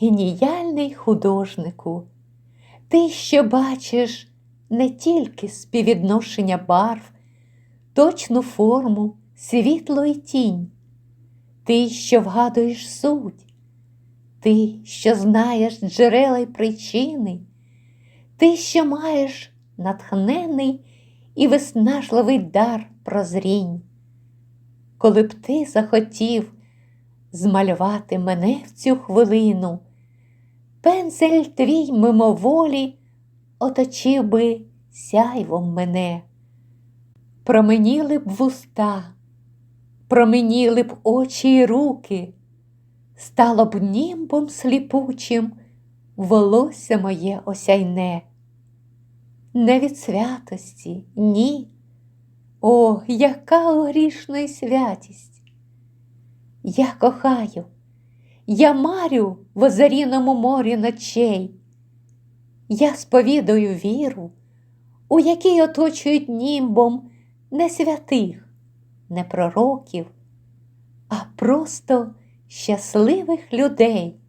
геніальний художнику, ти, що бачиш не тільки співвідношення барв, точну форму, світло і тінь, ти, що вгадуєш суть, ти, що знаєш джерела й причини, ти, що маєш натхнений і виснажливий дар прозрінь. Коли б ти захотів змалювати мене в цю хвилину, пензель твій мимоволі оточив би сяйвом мене, променіли б вуста, променіли б очі й руки, стало б німбом сліпучим волосся моє осяйне. Не від святості, ні. О, яка у святість! Я кохаю, я марю в озаріному морі ночей. Я сповідую віру, у якій оточують німбом не святих, не пророків, а просто щасливих людей.